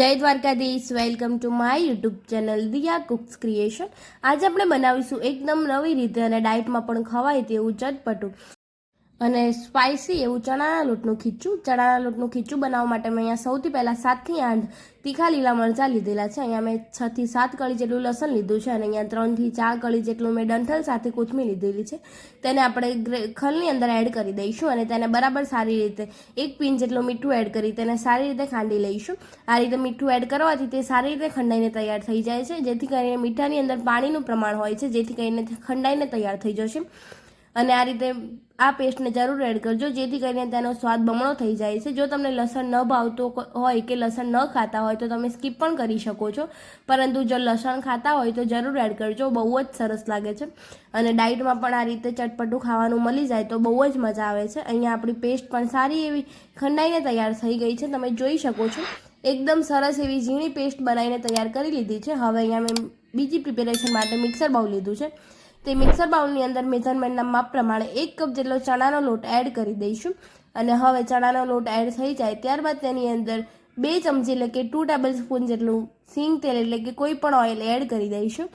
જય Dwarkadhish. Welcome to my YouTube channel Diya cooks creation આજે આપણે બનાવીશું એકદમ નવી રીતે અને ડાયટમાં પણ ખવાય તેવું ચટપટું. અને સ્પાઇસી એવું ચણાના લોટનું ખીચું. ચણાના લોટનું ખીચું બનાવવા માટે મેં અહીંયા સૌથી પહેલાં સાતથી આઠ તીખા લીલા મરચાં લીધેલા છે. અહીંયા મેં છથી સાત કળી જેટલું લસણ લીધું છે અને અહીંયા ત્રણથી ચાર કળી જેટલું મેં ડંઠલ સાથે કોથમી લીધેલી છે. તેને આપણે ખલની અંદર એડ કરી દઈશું અને તેને બરાબર સારી રીતે એક પીન જેટલું મીઠું એડ કરી તેને સારી રીતે ખાંડી લઈશું. આ રીતે મીઠું એડ કરવાથી તે સારી રીતે ખંડાઈને તૈયાર થઈ જાય છે. જેથી કરીને મીઠાની અંદર પાણીનું પ્રમાણ હોય છે. જેથી કરીને ખંડાઈને તૈયાર થઈ જશે. અને આ રીતે આ પેસ્ટને જરૂર એડ કરજો, જેથી કરીને તેનો સ્વાદ બમણો થઈ જાય છે. જો તમને લસણ ન ભાવતો હોય કે લસણ ન ખાતા હોય તો તમે સ્કીપ પણ કરી શકો છો. પરંતુ જો લસણ ખાતા હોય તો જરૂર એડ કરજો, બહુ જ સરસ લાગે છે. અને ડાયટમાં પણ આ રીતે ચટપટું ખાવાનું મળી જાય તો બહુ જ મજા આવે છે. અહીંયા આપણી પેસ્ટ પણ સારી એવી ખંડાઈને તૈયાર થઈ ગઈ છે. તમે જોઈ શકો છો. એકદમ સરસ એવી ઝીણી પેસ્ટ બનાવીને તૈયાર કરી લીધી છે. હવે અહીંયા મેં બીજી પ્રિપેરેશન માટે મિક્સર બાઉલ લીધું છે. તે મિક્સર બાઉલની અંદર મેઝરમેન્ટના માપ પ્રમાણે એક કપ જેટલો ચણાનો લોટ એડ કરી દઈશું. અને હવે ચણાનો લોટ એડ થઈ જાય ત્યારબાદ તેની અંદર બે ચમચી એટલે કે ટુ ટેબલ સ્પૂન જેટલું સિંગ તેલ એટલે કે કોઈ પણ ઓઇલ એડ કરી દઈશું.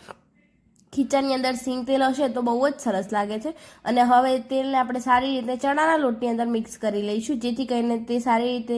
ખીચાની અંદર સિંગ તેલ હશે તો બહુ જ સરસ લાગે છે. અને હવે તેલને આપણે સારી રીતે ચણાના લોટની અંદર મિક્સ કરી લઈશું, જેથી કરીને તે સારી રીતે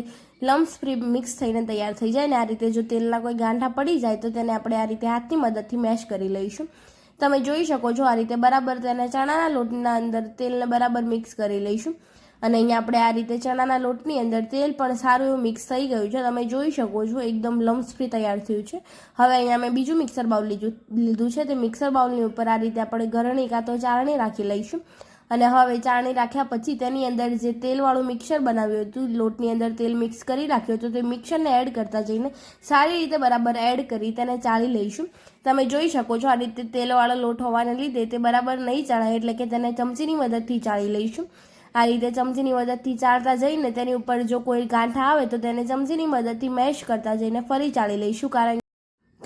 લમ્સ ફ્રી મિક્સ થઈને તૈયાર થઈ જાય. ને આ રીતે જો તેલના કોઈ ગાંઠા પડી જાય તો તેને આપણે આ રીતે હાથની મદદથી મેશ કરી લઈશું. તમે જોઈ શકો છો આ રીતે બરાબર તેને ચણાના લોટના અંદર તેલને બરાબર મિક્સ કરી લઈશું. અને અહીંયા આપણે આ રીતે ચણાના લોટની અંદર તેલ પણ સારું એવું મિક્સ થઈ ગયું છે. તમે જોઈ શકો છો એકદમ લમ્સ ફ્રી તૈયાર થયું છે. હવે અહીંયા મેં બીજું મિક્સર બાઉલ લીધું લીધું છે. તે મિક્સર બાઉલની ઉપર આ રીતે આપણે ગરણી કાં તો ચારણી રાખી લઈશું. અને હવે ચાળણી રાખ્યા પછી તેની અંદર જે તેલવાળું મિક્સર બનાવ્યું હતું, લોટની અંદર તેલ મિક્સ કરી રાખ્યું હતું, તે મિક્સરને એડ કરતા જઈને સારી રીતે બરાબર એડ કરી તેને ચાળી લઈશું. તમે જોઈ શકો છો આ રીતે તેલવાળો લોટ હોવાને લીધે તે બરાબર નહીં ચાળાય, એટલે કે તેને ચમચીની મદદથી ચાળી લઈશું. આ રીતે ચમચીની મદદથી ચાળતા જઈને તેની ઉપર જો કોઈ ગાંઠા આવે તો તેને ચમચીની મદદથી મેશ કરતા જઈને ફરી ચાળી લઈશું, કારણ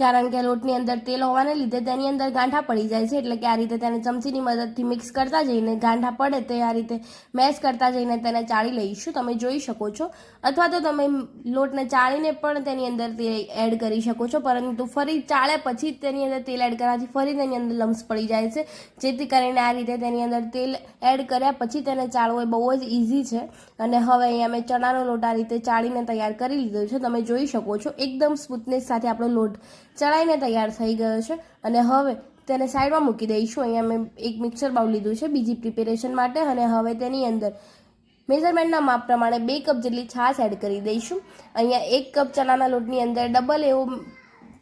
કારણ કે લોટની અંદર તેલ હોવાને લીધે તેની અંદર ગાંઠા પડી જાય છે. એટલે કે આ રીતે તેને ચમચીની મદદથી મિક્સ કરતા જઈને ગાંઠા પડે તે આ રીતે મેશ કરતા જઈને તેને ચાળી લઈશું. તમે જોઈ શકો છો. અથવા તો તમે લોટને ચાળીને પણ તેની અંદર તેલ એડ કરી શકો છો. પરંતુ ફરી ચાળે પછી તેની અંદર તેલ એડ કરવાથી ફરી તેની અંદર લમ્સ પડી જાય છે. જેથી કરીને આ રીતે તેની અંદર તેલ એડ કર્યા પછી તેને ચાળવો એ બહુ જ ઇઝી છે. અને હવે અહીંયા મેં ચણાનો લોટ આ રીતે ચાળીને તૈયાર કરી લીધો છે. તમે જોઈ શકો છો. એકદમ સ્મૂથનેસ સાથે આપણો લોટ ચડાઈને તૈયાર થઈ ગયો છે અને હવે તેને સાઈડમાં મૂકી દઈશું. અહીંયા મેં એક મિક્સર બાઉલ લીધું છે બીજી પ્રિપેરેશન માટે અને હવે તેની અંદર મેઝરમેન્ટના માપ પ્રમાણે બે કપ જેટલી છાશ એડ કરી દઈશું. અહીંયા એક કપ ચણાના લોટની અંદર ડબલ એવો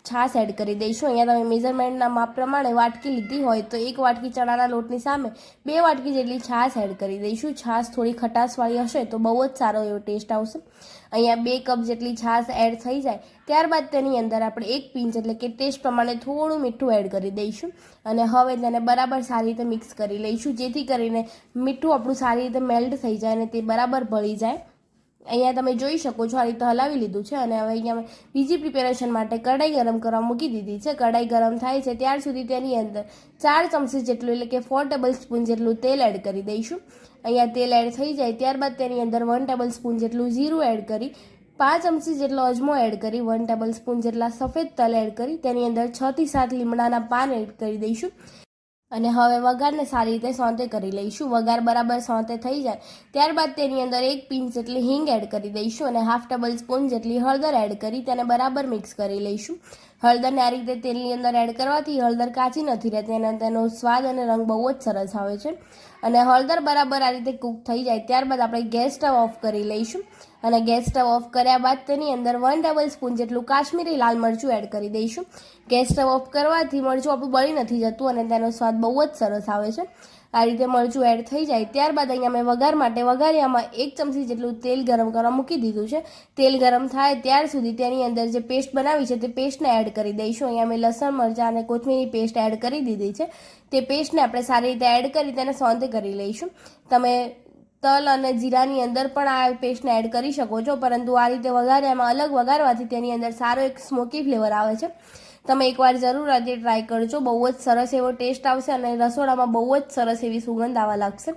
છાશ એડ કરી દઈશું. અહીંયા તમે મેઝરમેન્ટના માપ પ્રમાણે વાટકી લીધી હોય તો એક વાટકી ચણાના લોટની સામે બે વાટકી જેટલી છાશ એડ કરી દઈશું. છાશ થોડી ખટાશવાળી હશે તો બહુ જ સારો એવો ટેસ્ટ આવશે. અહીંયા બે કપ જેટલી છાશ એડ થઈ જાય. ત્યારબાદ તેની અંદર આપણે એક પિંચ એટલે કે ટેસ્ટ પ્રમાણે થોડું મીઠું એડ કરી દઈશું. અને હવે તેને બરાબર સારી રીતે મિક્સ કરી લઈશું. જેથી કરીને મીઠું આપણું સારી રીતે મેલ્ટ થઈ જાય અને તે બરાબર ભળી જાય. અહીંયા તમે જોઈ શકો છો, આ રીતે હલાવી લીધું છે અને હવે અહીંયા બીજી પ્રિપેરેશન માટે કઢાઈ ગરમ કરવા મૂકી દીધી છે. કઢાઈ ગરમ થાય છે, ત્યાર સુધી તેની અંદર ચાર ચમચી જેટલું એટલે કે ફોર ટેબલ સ્પૂન જેટલું તેલ એડ કરી દઈશું. અહીંયા તેલ એડ થઈ જાય, ત્યારબાદ તેની અંદર વન ટેબલ સ્પૂન જેટલું જીરું એડ કરી, પાંચ ચમચી જેટલો અજમો એડ કરી વન ટેબલ સ્પૂન જેટલા સફેદ તલ એડ કરી, તેની અંદર છ થી સાત લીમડાના પાન એડ કરી દઈશું. અને હવે વઘારને સારી રીતે સોંતે કરી લઈશું. વઘાર બરાબર સોંતે થઈ જાય, ત્યારબાદ તેની અંદર એક પિંચ જેટલી હિંગ એડ કરી દઈશું અને હાફ ટેબલ સ્પૂન જેટલી હળદર એડ કરી તેને બરાબર મિક્સ કરી લઈશું. હળદરને આ રીતે તેલની અંદર એડ કરવાથી હળદર કાચી નથી રહેતી અને તેનો સ્વાદ અને રંગ બહુ જ સરસ આવે છે. અને હળદર બરાબર આ રીતે કૂક થઈ જાય ત્યારબાદ આપણે ગેસ સ્ટવ ઓફ કરી લઈશું. અને ગેસ સ્ટવ ઓફ કર્યા બાદ તેની અંદર વન ટેબલ સ્પૂન જેટલું કાશ્મીરી લાલ મરચું એડ કરી દઈશું. ગેસ સ્ટવ ઓફ કરવાથી મરચું આપણું બળી નથી જતું અને તેનો સ્વાદ બહુ જ સરસ આવે છે. આ રીતે મરચું એડ થઈ જાય. ત્યારબાદ અહીંયા મેં વઘાર માટે વઘારિયામાં એક ચમચી જેટલું તેલ ગરમ કરવા મૂકી દીધું છે. તેલ ગરમ થાય ત્યાર સુધી તેની અંદર જે પેસ્ટ બનાવી છે તે પેસ્ટને એડ કરી દઈશું. અહીંયા મેં લસણ, મરચાં અને કોથમીરની પેસ્ટ એડ કરી દીધી છે. તે પેસ્ટને આપણે સારી રીતે એડ કરી તેને સોંતે કરી લઈશું. તમે તલ અને જીરાની અંદર પણ આ પેસ્ટને એડ કરી શકો છો. પરંતુ આ રીતે વઘાર્યામાં અલગ વઘારવાથી તેની અંદર સારો એક સ્મોકી ફ્લેવર આવે છે. તમે એકવાર જરૂર આજે ટ્રાય કરજો. બહુ જ સરસ એવો ટેસ્ટ આવશે અને રસોડામાં બહુ જ સરસ એવી સુગંધ આવવા લાગશે.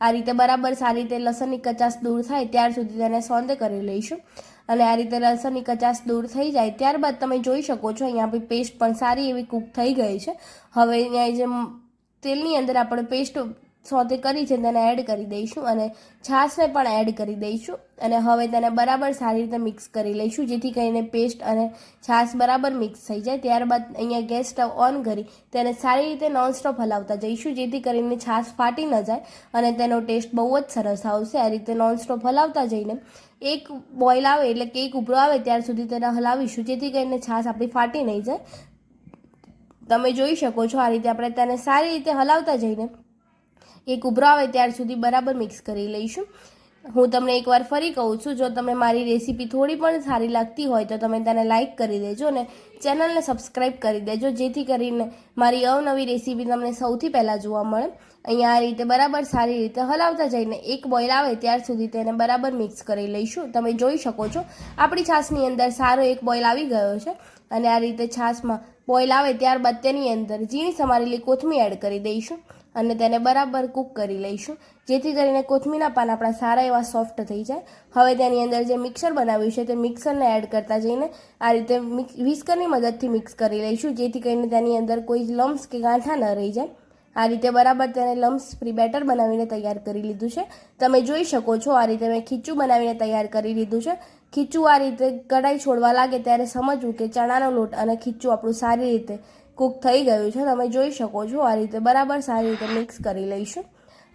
આ રીતે બરાબર સારી રીતે લસણની કચાશ દૂર થાય ત્યાર સુધી તેને સોંદે કરી લઈશું. અને આ રીતે લસણની કચાશ દૂર થઈ જાય ત્યારબાદ તમે જોઈ શકો છો અહીંયા આપણી પેસ્ટ પણ સારી એવી કૂક થઈ ગઈ છે. હવે અહીંયા જે તેલની અંદર આપણે પેસ્ટ સોતે કરી છે, તેને એડ કરી દઈશું અને છાશને પણ એડ કરી દઈશું. અને હવે તેને બરાબર સારી રીતે મિક્સ કરી લઈશું, જેથી કરીને પેસ્ટ અને છાશ બરાબર મિક્સ થઈ જાય. ત્યારબાદ અહીંયા ગેસ સ્ટવ ઓન કરી તેને સારી રીતે નોનસ્ટોપ હલાવતા જઈશું, જેથી કરીને છાશ ફાટી ન જાય અને તેનો ટેસ્ટ બહુ જ સરસ આવશે. આ રીતે નોનસ્ટોપ હલાવતા જઈને એક બોઇલ આવે એટલે કે એક ઉભરો આવે ત્યાર સુધી તેને હલાવીશું, જેથી કરીને છાશ આપણી ફાટી નહીં જાય. તમે જોઈ શકો છો આ રીતે આપણે તેને સારી રીતે હલાવતા જઈને એક ઉભરો આવે ત્યાર સુધી બરાબર મિક્સ કરી લઈશું. હું તમને એકવાર ફરી કહું છું, જો તમને મારી રેસીપી થોડી પણ સારી લાગતી હોય તો તમે તેને લાઇક કરી દેજો અને ચેનલને સબસ્ક્રાઈબ કરી દેજો, જેથી કરીને મારી અવનવી રેસીપી તમને સૌથી પહેલાં જોવા મળે. અહીંયા આ રીતે બરાબર સારી રીતે હલાવતા જઈને એક બોઇલ આવે ત્યાર સુધી તેને બરાબર મિક્સ કરી લઈશું. તમે જોઈ શકો છો, આપણી છાશની અંદર સારો એક બોઇલ આવી ગયો છે અને આ રીતે છાશમાં બોઇલ આવે ત્યારબાદ તેની અંદર ઝીણી સમારેલી કોથમી એડ કરી દઈશું. અને તેને બરાબર કૂક કરી લઈશું. જેથી કરીને કોથમીરના પાન આપણા સારા એવા સોફ્ટ થઈ જાય. હવે તેની અંદર જે મિક્સર બનાવ્યું છે તે મિક્સરને એડ કરતા જઈને આ રીતે વિસ્કરની મદદથી મિક્સ કરી લઈશું. જેથી કરીને તેની અંદર કોઈ લમ્સ કે ગાંઠા ન રહી જાય. આ રીતે બરાબર તેને લમ્સ ફ્રી બેટર બનાવીને તૈયાર કરી લીધું છે. તમે જોઈ શકો છો આ રીતે મેં ખીચું બનાવીને તૈયાર કરી લીધું છે. ખીચું આ રીતે કઢાઈ છોડવા લાગે ત્યારે સમજવું કે ચણાનો લોટ અને ખીચું આપણું સારી રીતે કૂક થઈ ગયું છે તમે જોઈ શકો છો આ રીતે બરાબર સારી રીતે મિક્સ કરી લઈશું.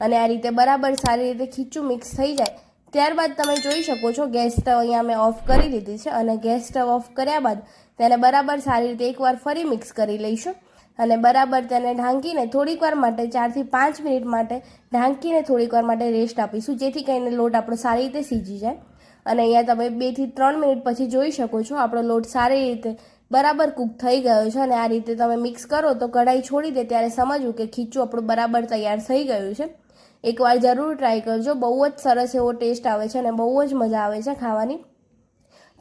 અને આ રીતે બરાબર સારી રીતે ખીચું મિક્સ થઈ જાય, ત્યારબાદ તમે જોઈ શકો છો ગેસ સ્ટવ અહીંયા મેં ઓફ કરી દીધી છે અને ગેસ સ્ટવ ઓફ કર્યા બાદ તેને બરાબર સારી રીતે એકવાર ફરી મિક્સ કરી લઈશું. અને બરાબર તેને ઢાંકીને થોડીક વાર માટે ચારથી પાંચ મિનિટ માટે ઢાંકીને થોડીક વાર માટે રેસ્ટ આપીશું, જેથી કરીને લોટ આપણો સારી રીતે સીજી જાય. અને અહીંયા તમે બેથી ત્રણ મિનિટ પછી જોઈ શકો છો આપણો લોટ સારી રીતે બરાબર કૂક થઈ ગયો છે અને આ રીતે તમે મિક્સ કરો તો કઢાઈ છોડી દે ત્યારે સમજવું કે ખીચું આપણું બરાબર તૈયાર થઈ ગયું છે. એકવાર જરૂર ટ્રાય કરજો. બહુ જ સરસ એવો ટેસ્ટ આવે છે અને બહુ જ મજા આવે છે ખાવાની.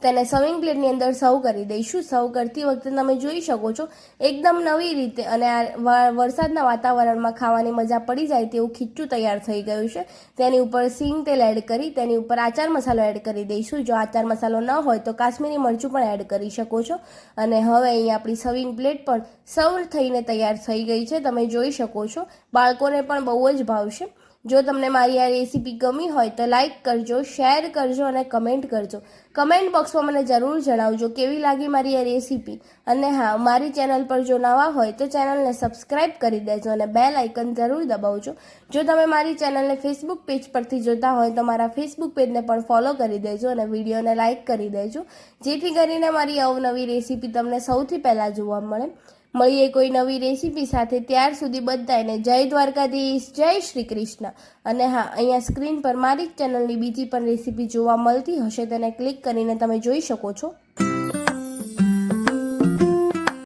તેને સર્વિંગ પ્લેટની અંદર સર્વ કરી દઈશું. સર્વ કરતી વખતે તમે જોઈ શકો છો, એકદમ નવી રીતે અને આ વરસાદના વાતાવરણમાં ખાવાની મજા પડી જાય તેવું ખીચું તૈયાર થઈ ગયું છે. તેની ઉપર સિંગ તેલ એડ કરી, તેની ઉપર આચાર મસાલો એડ કરી દઈશું. જો આચાર મસાલો ન હોય તો કાશ્મીરી મરચું પણ એડ કરી શકો છો. અને હવે અહીં આપણી સર્વિંગ પ્લેટ પણ સર્વ થઈને તૈયાર થઈ ગઈ છે. તમે જોઈ શકો છો, બાળકોને પણ બહુ જ ભાવશે. જો તમને મારી આ રેસીપી ગમી હોય તો લાઇક કરજો, શેર કરજો અને કમેન્ટ કરજો. કમેન્ટ બોક્સમાં મને જરૂર જણાવજો કેવી લાગી મારી આ રેસીપી. અને હા, મારી ચેનલ પર જો નવા હોય તો ચેનલને સબસ્ક્રાઇબ કરી દેજો અને બેલ આઇકન જરૂર દબાવજો. જો તમે મારી ચેનલને ફેસબુક પેજ પરથી જોતા હોય તો મારા ફેસબુક પેજને પણ ફોલો કરી દેજો અને વિડીયોને લાઇક કરી દેજો. જેથી કરીને મારી અવનવી રેસીપી તમને સૌથી પહેલાં જોવા મળે. મળીએ કોઈ નવી રેસીપી સાથે ત્યાર સુધી બધાને જય દ્વારકાધીશ, જય શ્રી કૃષ્ણ અને હા, અહીંયા સ્ક્રીન પર મારી ચેનલની બીજી પણ રેસીપી જોવા મળતી હશે તેને ક્લિક કરીને તમે જોઈ શકો છો.